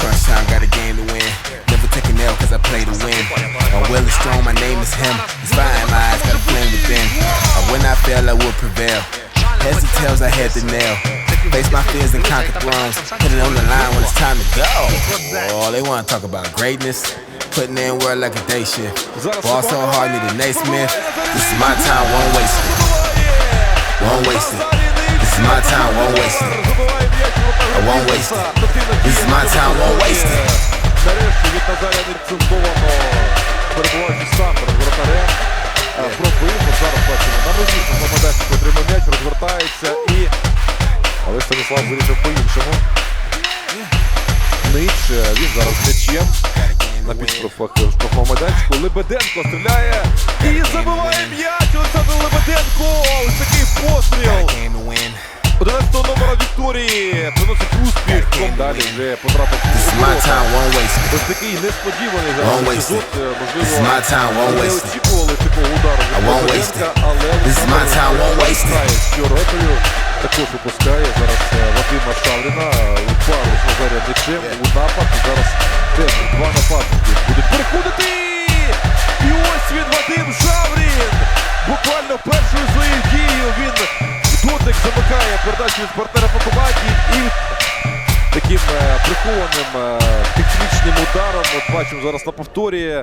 I got a game to win. Never take an L cause I play to win. I'm well and strong, my name is him. It's fire in my eyes, got a flame within. And when I fail, I will prevail. Heads and tails, I had the nail. Face my fears and conquer thrones. Put it on the line when it's time to go. Oh, they wanna talk about greatness. Putting in work like a day shift. Ball so hard, need a Naismith. This is my time, won't waste it. Won't waste it. This is my time, won't waste it. Time, won't waste it. Нарешті від Назаря нецензовано перебуваючи сам перед воротарем. Е, Пробив, зараз бачимо на нозі, Мамадешко отримав м'яч, розвертається і... Але Станіслав вирішив по-іншому. Нич, е, він зараз м'ячем на підстрофах штрафного майданчику. Лебеденко стріляє і забиває м'яч! Олександр Лебеденко! Ось такий постріл! Game 11 номера Вікторії приносить. Далі вже потрапив This is my time, won't waste. Ось такий несподіваний зараз епізод. Е, This is my Можливо, не очікували такого удару від I won't waste it. але This is my time, won't waste it. знає, що ротою також випускає зараз е, Вадима Шавріна у пару з Назарія Нечем у напад. Зараз теж два нападники будуть переходити. І ось він Вадим Шаврін. Буквально першою своєю дією він дотик замикає передачу від партнера по команді і таким е, прихованим е, технічним ударом. От бачимо зараз на повторі.